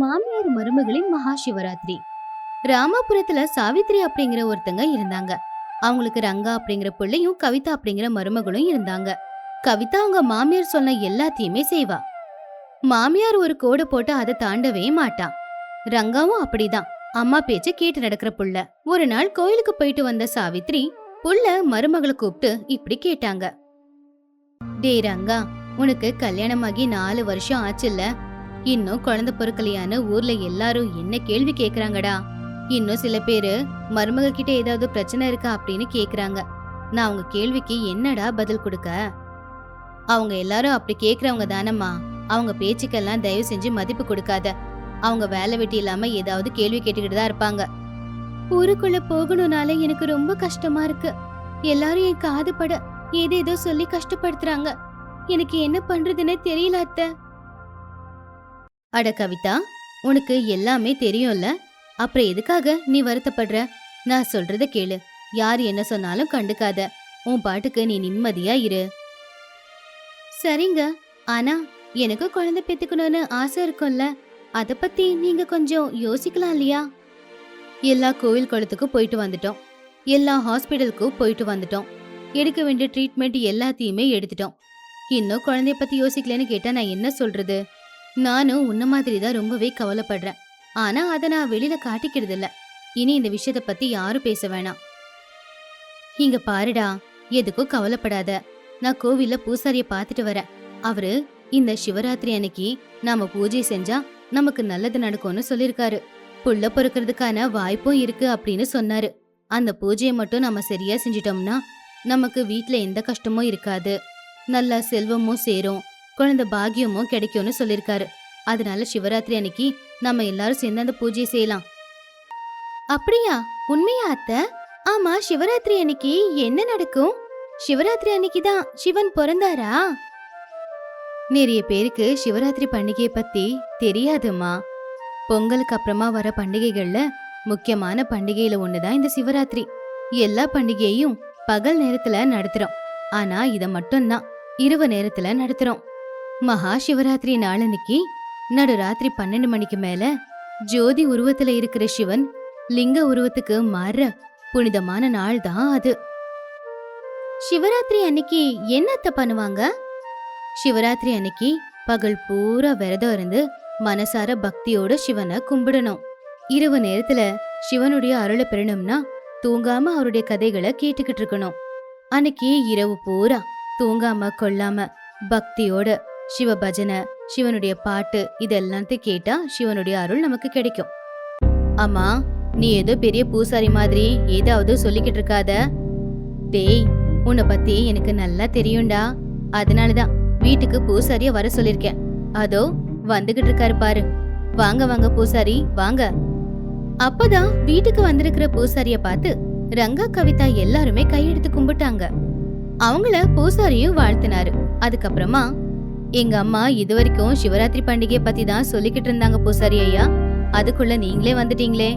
மாமியார் மருமகளின் மகா சிவராத்திரி ராமாபுரத்துல சாவித்ரி அப்படிங்கிற ஒருத்தங்க இருந்தாங்க. அவங்களுக்கு ரங்கா அப்படிங்கிற பிள்ளையும் கவிதா அப்படிங்கிற மருமகளும் இருந்தாங்க. கவிதா அவங்க மாமியார் சொன்ன எல்லாத்தையுமே செய்வா. மாமியார் ஒரு கோடு போட்டு அதை தாண்டவே மாட்டான் ரங்காவும் அப்படிதான். அம்மா பேச்ச கேட்டு நடக்கிற புள்ள. ஒரு நாள் கோயிலுக்கு போயிட்டு வந்த சாவித்ரி புள்ள மருமகளை கூப்பிட்டு இப்படி கேட்டாங்க. டேய் ரங்கா உனக்கு கல்யாணமாகி நாலு வருஷம் ஆச்சுல்ல? இன்னும் குழந்தை பொருட்களையான ஊர்ல எல்லாரும் என்ன கேள்வி கேக்குறாங்கடா? இன்னும் சில பேரு மருமக கிட்ட ஏதாவது பிரச்சனை இருக்கா அப்படின்னு கேக்குறாங்க. நான் அவங்க கேள்விக்கு என்னடா பதில் கொடுக்க? அவங்க எல்லாரும் அப்படி கேக்குறவங்க தானம்மா. அவங்க பேச்சுக்கெல்லாம் தயவு செஞ்சு மதிப்பு கொடுக்காத. அவங்க வேலை வெட்டி இல்லாம ஏதாவது கேள்வி கேட்டுக்கிட்டு தான் இருப்பாங்க. ஊருக்குள்ள போகணும்னால எனக்கு ரொம்ப கஷ்டமா இருக்கு. எல்லாரும் என் காது பட ஏதேதோ சொல்லி கஷ்டப்படுத்துறாங்க. எனக்கு என்ன பண்றதுன்னு தெரியல அத்தை. அட கவிதா உனக்கு எல்லாமே தெரியும்ல. அப்புறம் எதுக்காக நீ வருத்தப்படுற? நான் சொல்றத கேளு. யார் என்ன சொன்னாலும் கண்டுக்காத. உன் பாட்டுக்கு நீ நிம்மதியா இரு. சரிங்க. ஆனா எனக்கு குழந்தை பெத்துக்கணும்னு ஆசை இருக்கும்ல. அத பத்தி நீங்க கொஞ்சம் யோசிக்கலாம் இல்லையா? எல்லா கோவில் குளத்துக்கும் போயிட்டு வந்துட்டோம். எல்லா ஹாஸ்பிட்டலுக்கும் போயிட்டு வந்துட்டோம். எடுக்க வேண்டிய ட்ரீட்மெண்ட் எல்லாத்தையுமே எடுத்துட்டோம். இன்னும் குழந்தைய பத்தி யோசிக்கலன்னு கேட்டா நான் என்ன சொல்றது? நானும் உன்ன மாதிரி தான் ரொம்பவே கவலைப்படுறேன். ஆனா அதை நான் வெளியில காட்டிக்கிறது இல்ல இனி இந்த விஷயத்த பத்தி யாரும் பேச வேணாம். இங்க பாருடா எதுக்கும் கவலைப்படாத. நான் கோவில்ல பூசாரிய பார்த்துட்டு வரேன். அவரு இந்த சிவராத்திரி அன்னைக்கு நாம பூஜை செஞ்சா நமக்கு நல்லது நடக்கும்னு சொல்லிருக்காரு புள்ள பொறுக்கிறதுக்கான வாய்ப்பும் இருக்கு அப்படின்னு சொன்னாரு. அந்த பூஜையை மட்டும் நம்ம சரியா செஞ்சிட்டோம்னா நமக்கு வீட்ல எந்த கஷ்டமும் இருக்காது. நல்ல செல்வமும் சேரும். குழந்தை பாக்கியமும் கிடைக்கும்னு சொல்லிருக்காரு. அதனால சிவராத்திரி அன்னைக்கு நம்ம எல்லாரும் சேர்ந்து அந்த பூஜையை செய்யலாம். அப்படியா? உண்மையா அத்த? ஆமா சிவராத்திரி அன்னைக்கு என்ன நடக்கும்? சிவராத்திரி அன்னைக்கு தான் சிவன் பிறந்தாரா? நிறைய பேருக்கு சிவராத்திரி பண்டிகையை பத்தி தெரியாதுமா பொங்கலுக்கு அப்புறமா வர பண்டிகைகள்ல முக்கியமான பண்டிகையில ஒண்ணுதான் இந்த சிவராத்திரி. எல்லா பண்டிகையையும் பகல் நேரத்துல நடத்துறோம். ஆனா இத மட்டும்தான். இரவு நேரத்துல நடத்துறோம். மகா சிவராத்திரி நாளன்னைக்கு நடுராத்திரி பன்னெண்டு மணிக்கு மேல ஜோதி உருவத்துல இருக்கிற சிவன் லிங்க உருவத்துக்கு மாறுற புனிதமான நாள் தான் அது. சிவராத்திரி அன்னைக்கு என்னத்த பண்ணுவாங்க? சிவராத்திரி அன்னைக்கு பகல் பூரா விரதம் இருந்து மனசார பக்தியோட சிவனை கும்பிடணும். இரவு நேரத்துல சிவனுடைய அருளை பெறணும்னா தூங்காம அவருடைய கதைகளை கேட்டுக்கிட்டு இருக்கணும். அன்னைக்கு இரவு பூரா தூங்காம கொள்ளாம பக்தியோட சிவ பஜனை சிவனுடைய பாட்டு இதெல்லாத்தையும் கேட்டா சிவனுடைய அருள் நமக்கு கிடைக்கும். அம்மா நீ ஏதோ பெரிய பூசாரி மாதிரி ஏதாவது சொல்லிக்கிட்டு இருக்காத. டேய் உன்னை பத்தி எனக்கு நல்லா தெரியும்டா. அதனாலதான் வீட்டுக்கு பூசாரிய வர சொல்லிருக்கேன். அதோ வந்துகிட்டு இருக்காரு பாரு. வாங்க வாங்க பூசாரி வாங்க. அப்பதான் வீட்டுக்கு வந்திருக்கிற பூசாரிய பார்த்து ரங்கா கவிதா எல்லாருமே கையெடுத்து கும்பிட்டாங்க. அவங்கள பூசாரியும் வாழ்த்தினாரு. அதுக்கப்புறமா எங்க அம்மா இது வரைக்கும் சிவராத்திரி பண்டிகையை பத்தி தான் சொல்லிக்கிட்டு இருந்தாங்க பூசாரி ஐயா. அதுக்குள்ள நீங்களே வந்துட்டீங்களே.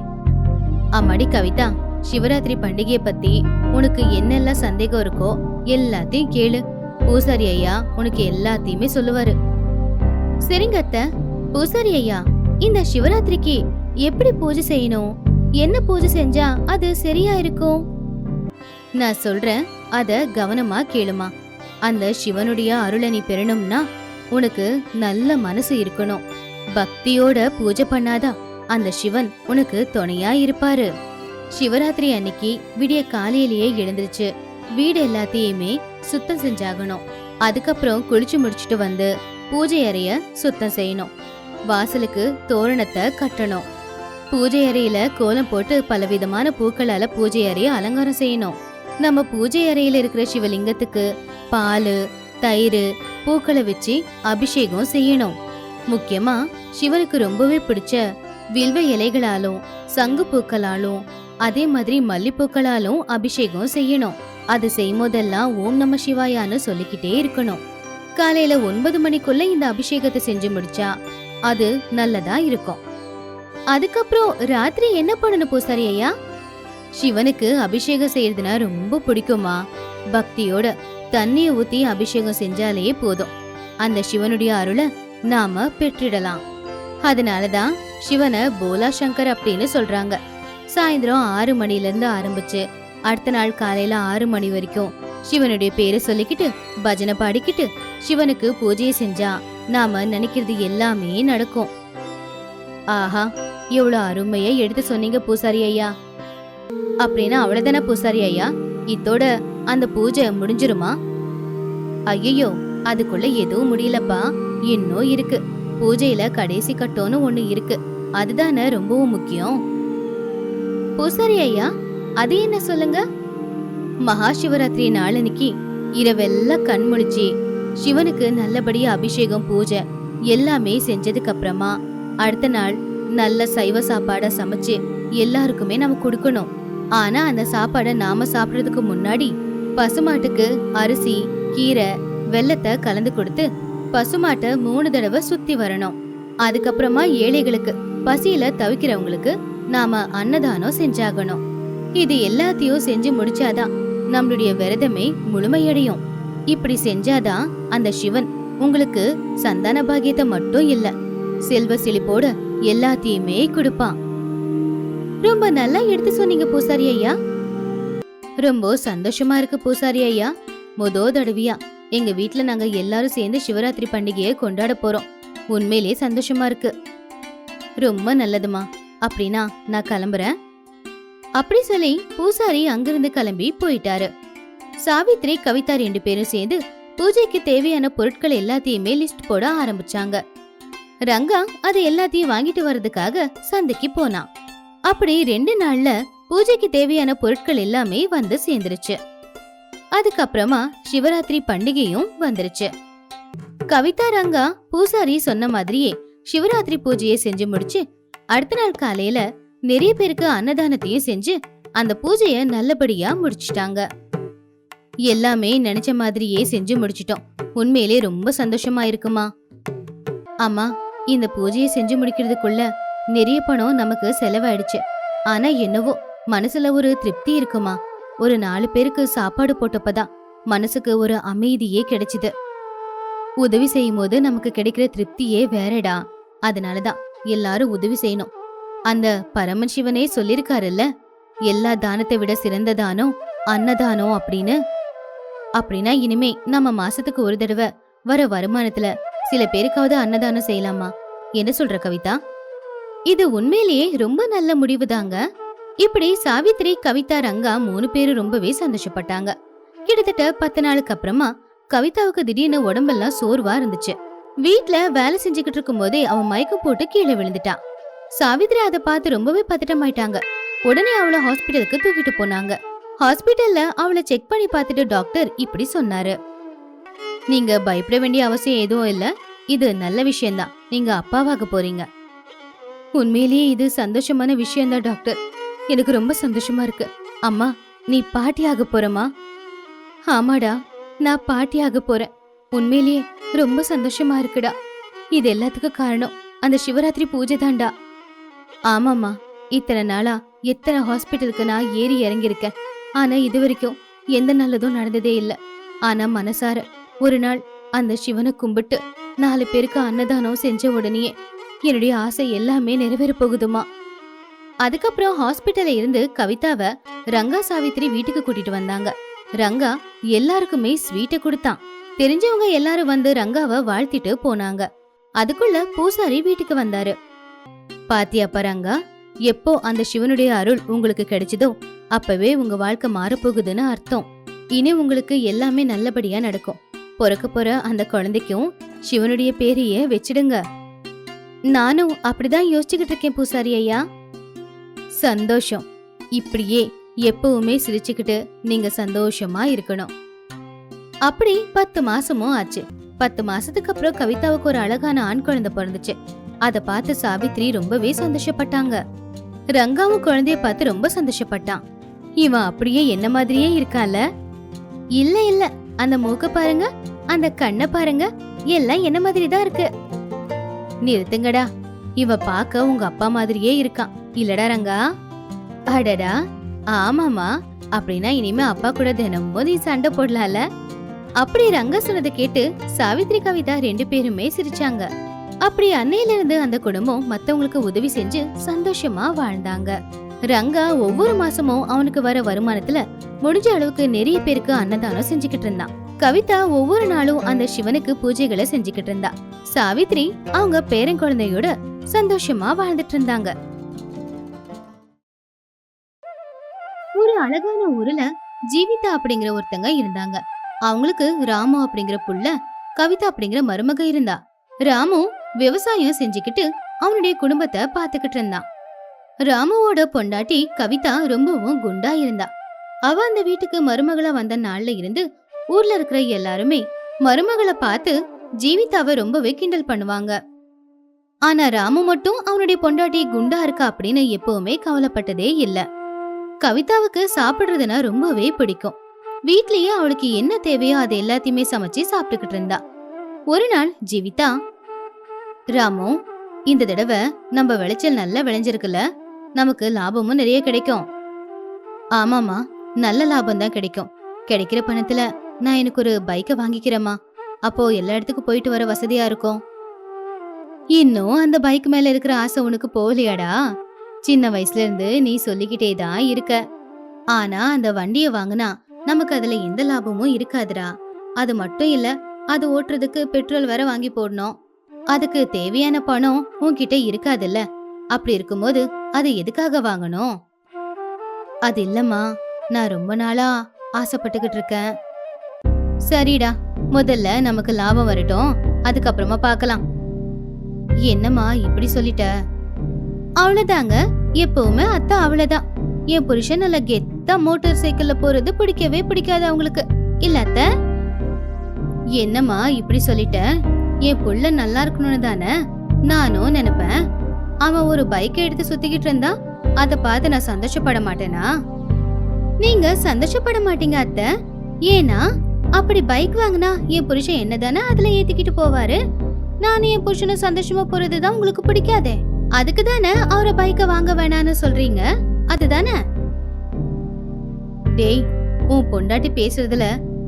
அம்மாடி கவிதா சிவராத்திரி பண்டிகையை பத்தி உனக்கு என்னெல்லாம் சந்தேகம் இருக்கோ எல்லாத்தையும் கேளு. பூசாரி ஐயா உனக்கு எல்லாத்தையுமே சொல்லுவாரு. சரிங்க அத்த. பூசாரி ஐயா இந்த சிவராத்திரிக்கு எப்படி பூஜை செய்யணும்? என்ன பூஜை செஞ்சா அது சரியா இருக்கும்? நான் சொல்றேன் அத கவனமா கேளுமா. அந்த சிவனுடைய அருளை நீ பெறணும்னா உனக்கு நல்ல மனசு இருக்கணும். பக்தியோட பூஜை பண்ணாதா அந்த சிவன் உனக்கு துணையா இருப்பாரு. சிவராத்திரி அன்னைக்கு விடிய காலையிலேயே எழுந்திருச்சு. வீடு எல்லாத்தையுமே சுத்தம் செஞ்சாகணும். அதுக்கப்புறம் குளிச்சு முடிச்சிட்டு வந்து பூஜை அறைய சுத்தம் செய்யணும். வாசலுக்கு தோரணத்தை கட்டணும். பூஜை அறையில கோலம் போட்டு பலவிதமான பூக்களால பூஜை அறைய அலங்காரம் செய்யணும். நம்ம பூஜை அறையில இருக்கிற சிவலிங்கத்துக்கு பால் தயிர் பூக்களை வச்சு அபிஷேகம் செய்யணும். முக்கியமா சிவனுக்கு ரொம்பவே பிடிச்ச வில்வ இலைகளாலும் சங்கு பூக்களாலும் அதே மாதிரி மல்லிப்பூக்களாலும் அபிஷேகம் செய்யணும். அது செய்யும் போதெல்லாம் ஓம் நம சிவாயான்னு சொல்லிக்கிட்டே இருக்கணும். காலையில ஒன்பது மணிக்குள்ள இந்த அபிஷேகத்தை செஞ்சு முடிச்சா அது நல்லதா இருக்கும். அதுக்கப்புறம் ராத்திரி என்ன பண்ணணும் பூசாரி ஐயா? சிவனுக்கு அபிஷேகம் செய்யறதுனா ரொம்ப பிடிக்குமா? பக்தியோட தண்ணிய ஊத்தி அபிஷேகம் செஞ்சாலே போதும். அந்த சிவனுடைய அருளை நாம பெற்றிடலாம். அதனாலதான் சிவனை போலா சங்கர் அப்படின்னு சொல்றாங்க. சாயந்தரம் ஆறு மணில இருந்து ஆரம்பிச்சு அடுத்த நாள் காலையில ஆறு மணி வரைக்கும் சிவனுடைய பேரை சொல்லிக்கிட்டு பஜனை பாடிக்கிட்டு சிவனுக்கு பூஜையை செஞ்சா நாம நினைக்கிறது எல்லாமே நடக்கும். ஆஹா எவ்வளவு அருமையை எடுத்து சொன்னீங்க பூசாரி ஐயா. அப்படின்னா அவ்வளவுதானே பூசாரி ஐயா? இத்தோட அந்த பூஜை முடிஞ்சிருமா? ஐயோ அதுக்குள்ள எதுவும் முடியலப்பா. இன்னும் இருக்கு. பூஜையில கடைசி கட்டோன்னு ஒண்ணு இருக்கு. அதுதானே ரொம்பவும் முக்கியம். பூசாரி ஐயா. அது என்ன சொல்லுங்க? மகா சிவராத்திரி நாளன்னைக்கு இரவெல்லாம் கண் முழிச்சு சிவனுக்கு நல்லபடியா அபிஷேகம் பூஜை எல்லாமே செஞ்சதுக்கு அப்புறமா அடுத்த நாள் நல்ல சைவ சாப்பாட சமைச்சு எல்லாருக்குமே நம்ம கொடுக்கணும். ஆனா அந்த சாப்பாடை நாம சாப்பிடுறதுக்கு முன்னாடி பசுமாட்டுக்கு அரிசி கீரை வெல்லத்தை கலந்து கொடுத்து பசுமாட்டை மூணு தடவை சுத்தி வரணும். அதுக்கப்புறமா ஏழைகளுக்கு பசியில தவிக்கிறவங்களுக்கு நாம அன்னதானம் செஞ்சாகணும். இது எல்லாத்தையும் செஞ்சு முடிச்சாதான் நம்மளுடைய விரதமே முழுமையடையும். இப்படி செஞ்சாதான் அந்த சிவன் உங்களுக்கு சந்தான பாக்கியத்தை மட்டும் இல்ல செல்வ செழிப்போட எல்லாத்தையுமே கொடுப்பான். ரொம்ப நல்லா எடுத்து சொன்னீங்க பூசாரி ஐயா. ரொம்ப சந்தோஷமா இருக்கு பூசாரி ஐயா. மொதோ தடவையா எங்க வீட்ல நாங்க எல்லாரும் சேர்ந்து சிவராத்திரி பண்டிகையை கொண்டாட போறோம். உண்மையிலே சந்தோஷமா இருக்கு. ரொம்ப நல்லதுமா அப்படின்னா நான் கிளம்புறேன். அப்படி சொல்லி பூசாரி அங்கிருந்து கிளம்பி போயிட்டாரு. சாவித்ரி கவிதா ரெண்டு பேரும் சேர்ந்து பூஜைக்கு தேவையான பொருட்கள் எல்லாத்தையுமே லிஸ்ட் போட ஆரம்பிச்சாங்க. ரங்கா அது எல்லாத்தையும் வாங்கிட்டு வர்றதுக்காக சந்தைக்கு போனான் அப்படி ரெண்டு நாள்ல பூஜைக்கு தேவையான பொருட்கள் எல்லாமே வந்து சேர்ந்துருச்சு. அதுக்கப்புறமா சிவராத்திரி பண்டிகையும் வந்துருச்சு. கவிதா ரங்கா பூசாரி சொன்ன மாதிரியே சிவராத்திரி பூஜையை செஞ்சு முடிச்சு அடுத்த நாள் காலையில நிறைய பேருக்கு அன்னதானத்தையும் செஞ்சு அந்த பூஜைய நல்லபடியா முடிச்சிட்டாங்க. எல்லாமே நினைச்ச மாதிரியே செஞ்சு முடிச்சிட்டோம். உண்மையிலே ரொம்ப சந்தோஷமா இருக்குமா? அம்மா இந்த பூஜையை செஞ்சு முடிக்கிறதுக்குள்ள நிறைய பணம் நமக்கு செலவாயிடுச்சு. ஆனா என்னவோ மனசுல ஒரு திருப்தி இருக்குமா? ஒரு நாலு பேருக்கு சாப்பாடு போட்டப்பதான் மனசுக்கு ஒரு அமைதியே கிடைச்சுது. உதவி செய்யும் போது நமக்கு கிடைக்கிற திருப்தியே வேறடா. அதனாலதான் எல்லாரும் உதவி செய்யணும். அந்த பரமன் சிவனே சொல்லிருக்காருல்ல எல்லா தானத்தை விட சிறந்த தானம் அன்னதானம் அப்படின்னு? அப்படின்னா இனிமே நம்ம மாசத்துக்கு ஒரு தடவை வர வருமானத்துல சில பேருக்காவது அன்னதானம் செய்யலாமா? என்ன சொல்ற கவிதா? இது உண்மையிலேயே ரொம்ப நல்ல முடிவு தாங்க இப்படி சாவித்ரி கவிதா ரங்கா மூணு பேரும் ரொம்பவே சந்தோஷப்பட்டாங்க. கிட்டத்தட்ட பத்து நாளுக்கு அப்புறமா கவிதாவுக்கு திடீர்னு உடம்பெல்லாம் சோர்வா இருந்துச்சு. வீட்ல வேலை செஞ்சுக்கிட்டு இருக்கும் போதே அவன் மயக்கம் போட்டு கீழே விழுந்துட்டான் சாவித்ரி அதை பார்த்து ரொம்பவே பதட்டமாயிட்டாங்க. உடனே அவளை ஹாஸ்பிட்டலுக்கு தூக்கிட்டு போனாங்க. ஹாஸ்பிட்டல்ல அவளை செக் பண்ணி பார்த்துட்டு டாக்டர் இப்படி சொன்னாரு. நீங்க பயப்பட வேண்டிய அவசியம் எதுவும் இல்ல. இது நல்ல விஷயம்தான். நீங்க அப்பாவாக போறீங்க. உண்மையிலேயே இது சந்தோஷமான விஷயம்தான் டாக்டர். எனக்கு ரொம்ப சந்தோஷமா இருக்கு. அம்மா நீ பாட்டியாக போறமா? ஆமாடா நான் பாட்டியாக போறேன். உண்மையிலேயே ரொம்ப சந்தோஷமா இருக்குடா. இது எல்லாத்துக்கும் காரணம் அந்த சிவராத்திரி பூஜை தான்டா. ஆமாம்மா இத்தனை நாளா எத்தனை ஹாஸ்பிட்டலுக்கு நான் ஏறி இறங்கியிருக்கேன். ஆனா இது வரைக்கும் எந்த நல்லதும் நடந்ததே இல்ல. ஆனா மனசார ஒரு நாள் அந்த சிவனை கும்பிட்டு நாலு பேருக்கு அன்னதானம் செஞ்ச உடனேயே என்னுடைய ஆசை எல்லாமே நிறைவேற போகுதுமா அதுக்கப்புறம் ஹாஸ்பிட்டல்ல இருந்து கவிதாவை ரங்கா சாவித்ரி வீட்டுக்கு கூட்டிட்டு வந்தாங்க. ரங்கா எல்லாருக்குமே ஸ்வீட்டை கொடுத்தான். தெரிஞ்சவங்க எல்லாரும் வந்து ரங்காவை வாழ்த்திட்டு போனாங்க. அதுக்குள்ள பூசாரி வீட்டுக்கு வந்தாரு. பாத்தியாப்பா ரங்கா எப்போ அந்த சிவனுடைய அருள் உங்களுக்கு கிடைச்சதோ அப்பவே உங்க வாழ்க்கை மாறப்போகுதுன்னு அர்த்தம். இனி உங்களுக்கு எல்லாமே நல்லபடியா நடக்கும். பிறக்க போற அந்த குழந்தைக்கும் சிவனுடைய பேரையே வச்சிடுங்க. நானும் அப்படிதான் யோசிச்சுக்கிட்டு இருக்கேன் பூசாரி ஐயா. சந்தோஷம். இப்படியே எப்பவுமே சிரிச்சுக்கிட்டு நீங்க சந்தோஷமா இருக்கணும். அப்படி பத்து மாசமும் ஆச்சு. பத்து மாசத்துக்கு அப்புறம் கவிதாவுக்கு ஒரு அழகான ஆண் குழந்தை பிறந்துச்சு. அத பார்த்து சாவித்ரி ரொம்பவே சந்தோஷப்பட்டாங்க. ரங்காவும் குழந்தைய பார்த்து ரொம்ப சந்தோஷப்பட்டான். இவன் அப்படியே என்ன மாதிரியே இருக்கால இல்ல இல்ல. அந்த மூக்க பாருங்க அந்த கண்ணை பாருங்க. எல்லாம் என்ன மாதிரி தான் இருக்கு? நிறுத்துங்கடா. இவ பாக்க உங்க அப்பா மாதிரியே இருக்கான் இல்லடா ரங்கா. அடடா. ஆமாமா அப்படின்னா இனிமே அப்பா கூட தினமும் நீ சண்டை போடலாம்ல. அப்படி ரங்க சொன்னதை கேட்டு சாவித்ரி கவிதா ரெண்டு பேருமே சிரிச்சாங்க. அப்படி அன்னையில இருந்து அந்த குடும்பம் மத்தவங்களுக்கு உதவி செஞ்சு சந்தோஷமா வாழ்ந்தாங்க. ரங்கா ஒவ்வொரு மாசமும் அவனுக்கு வர வருமானத்துல முடிஞ்ச அளவுக்கு நிறைய பேருக்கு அன்னதானம் செஞ்சுக்கிட்டு இருந்தான். கவிதா ஒவ்வொரு நாளும் அந்த சிவனுக்கு பூஜைகளை செஞ்சுக்கிட்டு இருந்தா. சாவித்ரி அவங்க பேரன் குழந்தையோட சந்தோஷமா வாழ்ந்துட்டு இருந்தாங்க ஒரு அழகான ஊர்ல ஜீவிதா அப்படிங்கிற ஒருத்தங்க இருந்தாங்க. அவங்களுக்கு ராமு அப்படிங்கிற புள்ள கவிதா அப்படிங்கிற மருமக இருந்தா. ராமு விவசாயம் செஞ்சுக்கிட்டு அவனுடைய குடும்பத்தை பாத்துக்கிட்டு இருந்தான் ராமுவோட பொண்டாட்டி கவிதா ரொம்பவும் குண்டா இருந்தா. அவ அந்த வீட்டுக்கு மருமகளா வந்த நாள்ல இருந்து ஊர்ல இருக்கிற எல்லாருமே மருமகளை பார்த்து ஜீவிதாவை ரொம்பவே கிண்டல் பண்ணுவாங்க. ஆனா ராமு மட்டும் அவனுடைய பொண்டாட்டி குண்டா இருக்கா அப்படின்னு எப்பவுமே கவலைப்பட்டதே இல்ல. கவிதாவுக்கு சாப்பிடுறதுனா ரொம்பவே பிடிக்கும். வீட்லயே அவளுக்கு என்ன தேவையோ அது எல்லாத்தையுமே சமைச்சு சாப்பிட்டுக்கிட்டு இருந்தா. ஒரு நாள் ஜீவிதா ராமு இந்த தடவை நம்ம விளைச்சல் நல்லா விளைஞ்சிருக்குல்ல? நமக்கு லாபமும் நிறைய கிடைக்கும். ஆமாமா நல்ல லாபம் தான் கிடைக்கும். கிடைக்கிற பணத்துல நான் எனக்கு ஒரு பைக்கை வாங்கிக்கிறேம்மா. அப்போ எல்லா இடத்துக்கும் போயிட்டு வர வசதியா இருக்கும். இன்னும் அந்த பைக் மேல இருக்கிற ஆசை உனக்கு போலியாடா சின்ன வயசுல இருந்து நீ சொல்லிக்கிட்டே தான் இருக்க. ஆனா அந்த வண்டியை வாங்கினா நமக்கு அதுல எந்த லாபமும் இருக்காதுடா. அது மட்டும் இல்ல அது ஓட்டுறதுக்கு பெட்ரோல் வேற வாங்கி போடணும். அதுக்கு தேவையான பணம் உன்கிட்ட இருக்காதுல்ல. அப்படி இருக்கும்போது அது எதுக்காக வாங்கணும்? அது இல்லம்மா நான் ரொம்ப நாளா ஆசைப்பட்டுக்கிட்டு இருக்கேன். சரிடா முதல்ல நமக்கு லாபம் வரட்டும். அதுக்கப்புறமா பார்க்கலாம். என்னம்மா இப்படி சொல்லிட்ட? அவ்வளவுதாங்க. எப்பவுமே அத்தை அவ்வளவுதான். என் புருஷன் நல்ல கெத்தா மோட்டார் சைக்கிள்ல போறது பிடிக்கவே பிடிக்காது அவங்களுக்கு. இல்ல அத்தை? என்னம்மா இப்படி சொல்லிட்ட? என் புள்ள நல்லா இருக்கணும்னு தானே? நானும் நினைப்பேன். அவன் ஒரு பைக்கை எடுத்து சுத்திக்கிட்டு இருந்தா அத பார்த்து நான் சந்தோஷப்பட மாட்டேனா? நீங்க சந்தோஷப்பட மாட்டீங்க அத்தை. ஏன்னா அப்படி பைக் வாங்கினா என் புருஷன் என்னதானே அதுல ஏத்திக்கிட்டு போவாரு? நான் என் புருஷனை சந்தோஷமா போறதுதான் உங்களுக்கு பிடிக்காதே? அதுக்கு தானே அவரை பைக்கை வாங்க வேணான்னு சொல்றீங்க? அதுதானே? டேய் உன் பொண்டாட்டி பேசுறதுல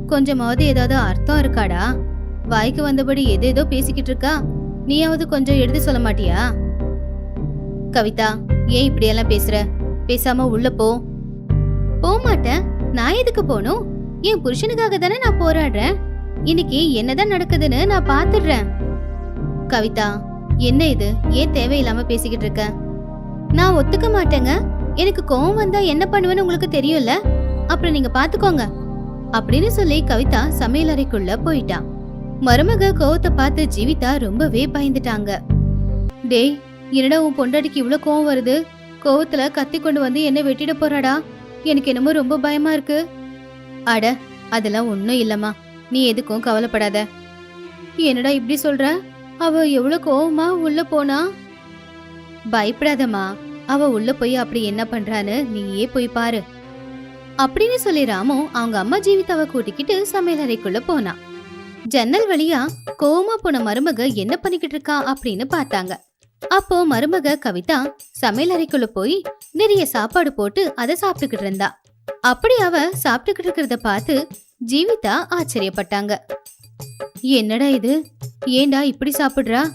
கொஞ்சமாவது ஏதாவது அர்த்தம் இருக்காடா? வாய்க்கு வந்தபடி எதேதோ பேசிக்கிட்டு இருக்கா? நீயாவது கொஞ்சம் எடுத்து சொல்ல மாட்டியா? கவிதா ஏன் இப்படியெல்லாம் பேசுற? பேசாம உள்ள போ. போமாட்டேன். நான் எதுக்கு போகணும் என் புருஷனுக்காக தானே நான் போராடுறேன். இன்னைக்கு என்னதான் நடக்குதுன்னு நான் பாத்துடுறேன். கவிதா என்ன இது? ஏன் தேவையில்லாம பேசிக்கிட்டு இருக்க? நான் ஒத்துக்க மாட்டேங்க. எனக்கு கோவம் வந்தா என்ன பண்ணுவேன்னு உங்களுக்கு தெரியும்ல? அப்புறம் நீங்க பாத்துக்கோங்க. அப்படின்னு சொல்லி கவிதா சமையல் அறைக்குள்ள போயிட்டா. மருமக கோவத்தை பார்த்து ஜீவிதா ரொம்பவே பயந்துட்டாங்க. டேய் என்னடா உன் பொண்டாட்டிக்கு இவ்வளவு கோவம் வருது? கோவத்துல கத்தி கொண்டு வந்து என்ன வெட்டிட போறாடா? எனக்கு என்னமோ ரொம்ப பயமா இருக்கு. அட அதெல்லாம் ஒன்றும் இல்லம்மா. நீ எதுக்கும் கவலைப்படாத. என்னடா இப்படி சொல்ற? அவ எவ்வளவு கோவமா உள்ள போனா? பயப்படாதம்மா. அவ உள்ள போய் அப்படி என்ன பண்றான்னு நீயே போய் பாரு. அப்படின்னு சொல்லி ராமு அவங்க அம்மா ஜீவிதாவை கூட்டிக்கிட்டு சமையல் அறைக்குள்ள போனா. ஜன்னல் வழியா கோவமா போன மருமக என்ன பண்ணிக்கிட்டு இருக்கா அப்படின்னு பார்த்தாங்க. அப்போ மருமக கவிதா சமையல் அறைக்குள்ள போய் நிறைய சாப்பாடு போட்டு அதை சாப்பிட்டுக்கிட்டு இருந்தா. அப்படி அவ சாப்பிட்டுக்கிட்டு இருக்கிறத பார்த்து ஜீவிதா ஆச்சரியப்பட்டாங்க. என்னடா இது? ஏண்டா இப்படி சாப்பிட்றா?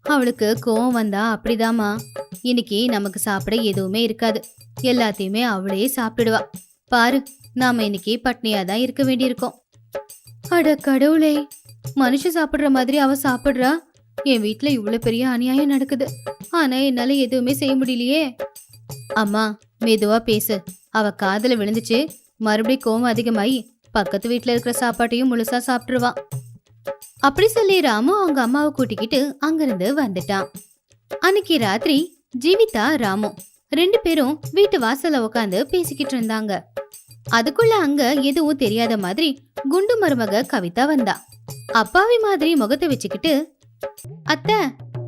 அவளுக்கு கோவம் வந்தா அப்படிதாம்மா. இன்னைக்கு நமக்கு சாப்பிட எதுவுமே இருக்காது. எல்லாத்தையுமே அவளே சாப்பிடுவா. பாரு நாம இன்னைக்கு பட்னியா தான் இருக்க வேண்டியிருக்கோம். அட கடவுளே மனுஷன் சாப்பிடுற மாதிரி அவ சாப்பிடுறா? என் வீட்டுல இவ்வளவு பெரிய அநியாயம் நடக்குது. ஆனா என்னால எதுவுமே செய்ய முடியலையே. அம்மா மெதுவா பேசு. அவ காதல விழுந்துச்சு. மறுபடியும் கோவம் அதிகமாயி பக்கத்து வீட்டுல இருக்கிற சாப்பாட்டையும் முழுசா சாப்பிட்டுருவான் அப்படி சொல்லி ராமு அவங்க அம்மாவை கூட்டிக்கிட்டு அங்கிருந்து வந்துட்டான். அன்னைக்கு ராத்திரி ஜீவிதா ராமு ரெண்டு பேரும் வீட்டு வாசல்ல உட்காந்து பேசிக்கிட்டு இருந்தாங்க. அதுக்குள்ள அங்க எதுவும் தெரியாத மாதிரி குண்டு மருமக கவிதா வந்தா. அப்பாவி மாதிரி முகத்தை வச்சுக்கிட்டு அத்த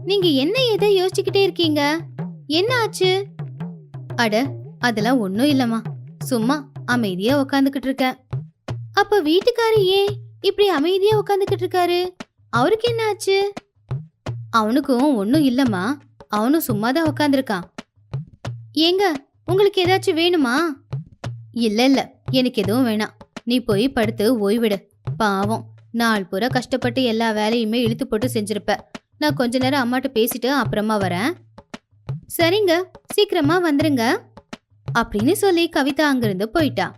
நீங்க என்ன எதை யோசிச்சுக்கிட்டே இருக்கீங்க? என்ன ஆச்சு? அட அதெல்லாம் ஒன்றும் இல்லம்மா. சும்மா அமைதியா உக்காந்துக்கிட்டு இருக்கேன். அப்ப வீட்டுக்காரி ஏன் இப்படி அமைதியா உட்காந்துக்கிட்டு இருக்காரு. அவருக்கு என்ன ஆச்சு? அவனுக்கும் ஒன்றும் இல்லம்மா. அவனும் சும்மா தான் உட்காந்துருக்கான் ஏங்க உங்களுக்கு ஏதாச்சும் வேணுமா? இல்ல இல்ல எனக்கு எதுவும் வேணாம். நீ போய் படுத்து ஓய்விடு. பாவம் நாள் பூரா கஷ்டப்பட்டு எல்லா வேலையுமே இழுத்து போட்டு செஞ்சிருப்ப. நான் கொஞ்ச நேரம் அம்மாட்ட பேசிட்டு அப்புறமா வரேன். சரிங்க சீக்கிரமா வந்துருங்க. அப்படின்னு சொல்லி கவிதா அங்கிருந்து போயிட்டா.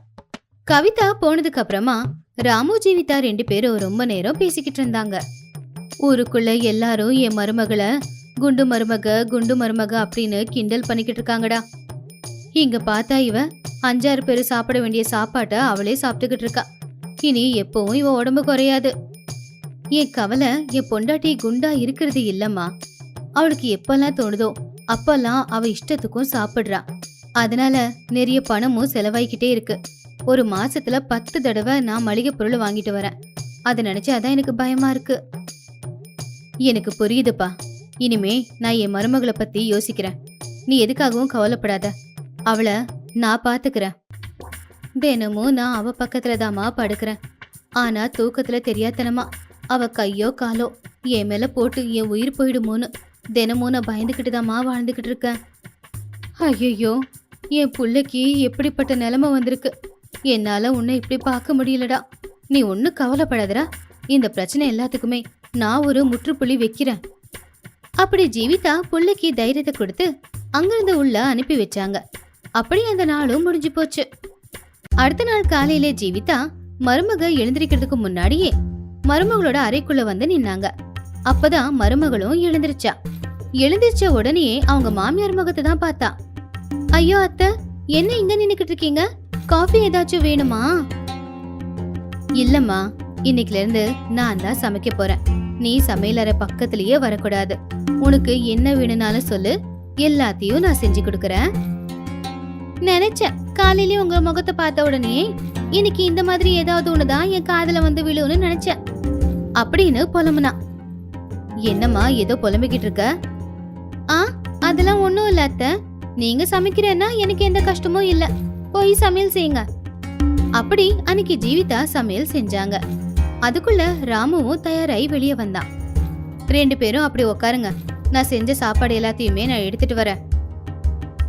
கவிதா போனதுக்கு அப்புறமா ராமு ஜீவிதா ரெண்டு பேரும் ரொம்ப நேரம் பேசிக்கிட்டு இருந்தாங்க. ஊருக்குள்ள எல்லாரும் என் மருமகளை குண்டு மருமக குண்டு மருமக அப்படின்னு கிண்டல் பண்ணிக்கிட்டு இருக்காங்கடா. இங்க பார்த்தா இவ அஞ்சாறு பேர் சாப்பிட வேண்டிய சாப்பாட்டை அவளே சாப்பிட்டுக்கிட்டு இருக்கா. இனி எப்பவும் இவ உடம்பு குறையாது. என் கவலை என் பொண்டாட்டி குண்டா இருக்கிறது இல்லம்மா. அவளுக்கு எப்பெல்லாம் தோணுதோ அப்பெல்லாம் அவ இஷ்டத்துக்கும் சாப்பிடுறா. அதனால நிறைய பணமும் செலவாயிக்கிட்டே இருக்கு. ஒரு மாசத்துல பத்து தடவை நான் மளிகை பொருள் வாங்கிட்டு வரேன். அதை நினைச்சாதான் எனக்கு பயமா இருக்கு. எனக்கு புரியுதுப்பா. இனிமே நான் என் மருமகளை பத்தி யோசிக்கிறேன். நீ எதுக்காகவும் கவலைப்படாத. அவளை நான் பாத்துக்கிறேன். தினமும் நான் அவ பக்கத்துல தாமா படுக்கிறேன். ஆனா தூக்கத்துல தெரியாதனமா அவ கையோ காலோ என் மேல போட்டு என் உயிர் போயிடுமோன்னு தினமும் நான் பயந்துக்கிட்டு தாமா வாழ்ந்துக்கிட்டு இருக்கேன். ஐயோ என் பிள்ளைக்கு எப்படிப்பட்ட நிலைமை வந்திருக்கு? என்னால உன்னை இப்படி பார்க்க முடியலடா. நீ ஒன்றும் கவலைப்படாதடா. இந்த பிரச்சனை எல்லாத்துக்குமே நான் ஒரு முற்றுப்புள்ளி வைக்கிறேன். அப்படி ஜீவிதா புள்ளைக்கு தைரியத்தை கொடுத்து அங்கிருந்து உள்ள அனுப்பி வச்சாங்க. அப்படி அந்த நாளும் முடிஞ்சு போச்சு. அடுத்த நாள் காலையில ஜீவிதா மருமக எழுந்திருக்கிறதுக்கு முன்னாடியே மருமகளோட அறைக்குள்ள வந்து நின்னாங்க. அப்பதான் மருமகளும் எழுந்திருச்சா. எழுந்திருச்ச உடனே அவங்க மாமியார் முகத்தை தான் பார்த்தா. ஐயோ அத்தை என்ன இங்க நின்னுக்கிட்டு இருக்கீங்க? காஃபி ஏதாச்சும் வேணுமா? இல்லம்மா இன்னைக்குல இருந்து நான் தான் சமைக்க போறேன். நீ சமையலறை பக்கத்திலேயே வரக்கூடாது. உனக்கு என்ன வேணும்னாலும் சொல்லு. எல்லாத்தையும் நான் செஞ்சு கொடுக்கறேன். நினைச்சேன் காலையில உங்க முகத்தை பார்த்த உடனே இன்னைக்கு இந்த மாதிரி ஏதாவது ஒண்ணுதான் என் காதல வந்து விழுன்னு நினைச்சேன். அப்படின்னு புலம்புனா. என்னம்மா ஏதோ புலம்பிக்கிட்டு இருக்க? ஆ அதெல்லாம் ஒண்ணும் இல்ல அத்தை. நீங்க சமைக்கிறேன்னா எனக்கு எந்த கஷ்டமும் இல்லை. போய் சமையல் செய்யுங்க. அப்படி அன்னைக்கு ஜீவிதா சமையல் செஞ்சாங்க. அதுக்குள்ள ராமுவும் தயாராகி வெளியே வந்தான். ரெண்டு பேரும் அப்படி உட்காருங்க நான் செஞ்ச சாப்பாடு எல்லாத்தையுமே நான் எடுத்துட்டு வரேன்.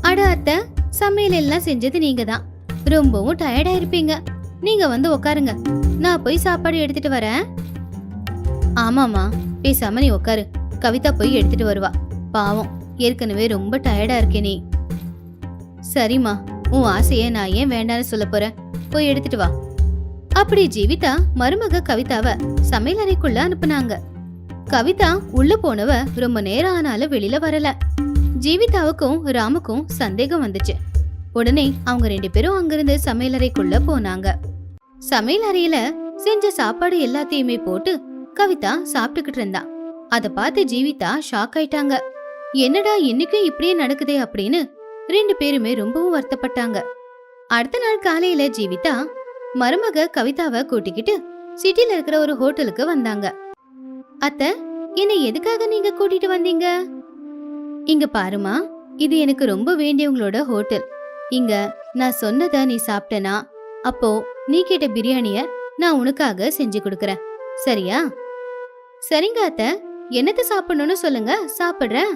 அட அத்தை சமையல் எல்லாம் செஞ்சது நீங்க தான் ரொம்பவும் டயர்டா இருப்பீங்க. நீங்க வந்து உட்காருங்க நான் போய் சாப்பாடு எடுத்துட்டு வரேன். ஆமாமா பேசாம நீ உட்காரு கவிதா போய் எடுத்துட்டு வருவா. பாவம் ஏற்கனவே ரொம்ப டயர்டா இருக்கே நீ. சரிம்மா. உன் ஆசையை நான் ஏன் வேண்டான்னு சொல்ல போறேன்? போய் எடுத்துட்டு வா. அப்படி ஜீவிதா மருமக கவிதாவ சமையல் அறைக்குள்ள அனுப்புனாங்க. கவிதா உள்ள போனவ ரொம்ப நேரம் ஆனாலும் வெளியில வரல. ஜீவிதாவுக்கும் ராமுக்கும் சந்தேகம் வந்துச்சு. உடனே அவங்க ரெண்டு பேரும் அங்கிருந்து சமையலறைக்குள்ள போனாங்க. சமையல் அறையில செஞ்ச சாப்பாடு எல்லாத்தையுமே போட்டு கவிதா சாப்பிட்டுக்கிட்டு இருந்தா. அத பார்த்து ஜீவிதா ஷாக் ஆயிட்டாங்க. என்னடா இன்னைக்கும் இப்படியே நடக்குதே அப்படின்னு ரெண்டு பேருமே ரொம்பவும் வருத்தப்பட்டாங்க. அடுத்த நாள் காலையில ஜீவிதா மருமக கவிதாவை கூட்டிக்கிட்டு சிட்டில இருக்கிற ஒரு ஹோட்டலுக்கு வந்தாங்க. அத்த என்னை எதுக்காக நீங்க கூட்டிட்டு வந்தீங்க? இங்க பாருமா இது எனக்கு ரொம்ப வேண்டியவங்களோட ஹோட்டல். இங்க நான் சொன்னத நீ சாப்பிட்டனா அப்போ நீ கேட்ட பிரியாணிய நான் உனக்காக செஞ்சு கொடுக்கறேன். சரியா? சரிங்க அத்த. என்னத்த சாப்பிடணும்னு சொல்லுங்க சாப்பிடுறேன்.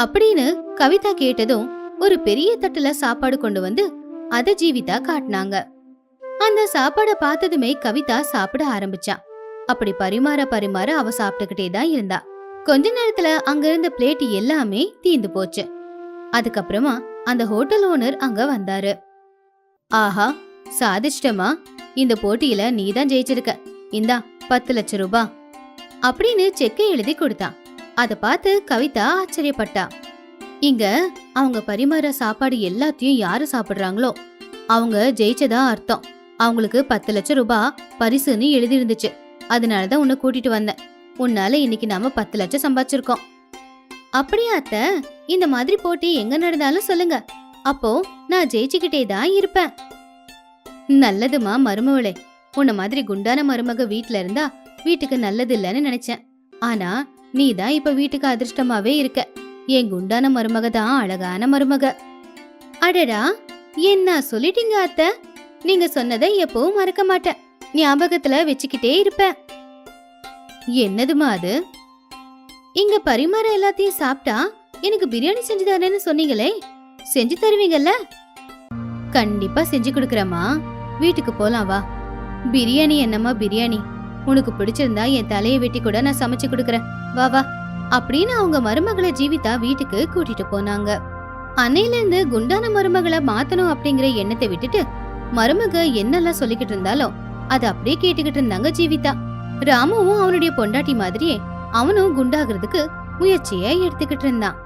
அப்படின்னு கவிதா கேட்டதும் ஒரு பெரிய தட்டுல சாப்பாடு கொண்டு வந்து அத ஜீவிதா காட்டினாங்க. அந்த சாப்பாட பார்த்ததுமே கவிதா சாப்பிட ஆரம்பிச்சா. அப்படி பரிமாற பரிமாற அவ சாப்பிட்டுக்கிட்டே தான் இருந்தா. கொஞ்ச நேரத்துல அங்க இருந்த பிளேட் எல்லாமே தீந்து போச்சு. அதுக்கப்புறமா அந்த ஹோட்டல் ஓனர் அங்க வந்தாரு. ஆஹா சாதிச்சிட்டமா. இந்த போட்டியில நீ தான் ஜெயிச்சிருக்க. இந்தா பத்து லட்சம் ரூபாய் அப்படின்னு செக்கை எழுதி கொடுத்தான் அத பார்த்து கவிதா ஆச்சரியப்பட்டா. இங்க அவங்க பரிமாற சாப்பாடு எல்லாத்தையும் யாரு சாப்பிடுறாங்களோ அவங்க ஜெயிச்சதா அர்த்தம். அவங்களுக்கு பத்து லட்சம் ரூபாய் பரிசுன்னு எழுதியிருந்துச்சு. அதனால அதனாலதான் உன்னை கூட்டிட்டு வந்தேன். உன்னால இன்னைக்கு நாம பத்து லட்சம் சம்பாதிச்சிருக்கோம். அப்படியா அத்த? இந்த மாதிரி போட்டி எங்க நடந்தாலும் சொல்லுங்க. அப்போ நான் ஜெயிச்சுக்கிட்டே தான் இருப்பேன். நல்லதுமா மருமவளே உன்ன மாதிரி குண்டான மருமக வீட்ல இருந்தா வீட்டுக்கு நல்லது இல்லைன்னு நினைச்சேன். ஆனா நீ தான் இப்ப வீட்டுக்கு அதிர்ஷ்டமாவே இருக்க. என் குண்டான மருமக தான் அழகான மருமக. அடடா என்ன சொல்லிட்டீங்க அத்த? நீங்க சொன்னதை எப்பவும் மறக்க மாட்டேன். ஞாபகத்துல வச்சுக்கிட்டே இருப்பேன். என்னதுமா அது? இங்க பரிமாற எல்லாத்தையும் சாப்பிட்டா எனக்கு பிரியாணி செஞ்சு தரேன்னு சொன்னீங்களே. செஞ்சு தருவீங்கல்ல? கண்டிப்பா செஞ்சு கொடுக்குறேம்மா. வீட்டுக்கு போலாம் வா. பிரியாணி என்னம்மா பிரியாணி? உனக்கு பிடிச்சிருந்தா என் தலையை வெட்டி கூட நான் சமைச்சு கொடுக்கறேன். வா வா. அப்படின்னு அவங்க மருமகளை ஜீவிதா வீட்டுக்கு கூட்டிட்டு போனாங்க. அன்னையில இருந்து குண்டான மருமகளை மாத்தணும் அப்படிங்கிற எண்ணத்தை விட்டுட்டு மருமக என்னெல்லாம் சொல்லிக்கிட்டு இருந்தாலும் அதை அப்படியே கேட்டுக்கிட்டு இருந்தாங்க ஜீவிதா. ராமுவும் அவனுடைய பொண்டாட்டி மாதிரியே அவனும் குண்டாகிறதுக்கு முயற்சியை எடுத்துக்கிட்டு இருந்தான்.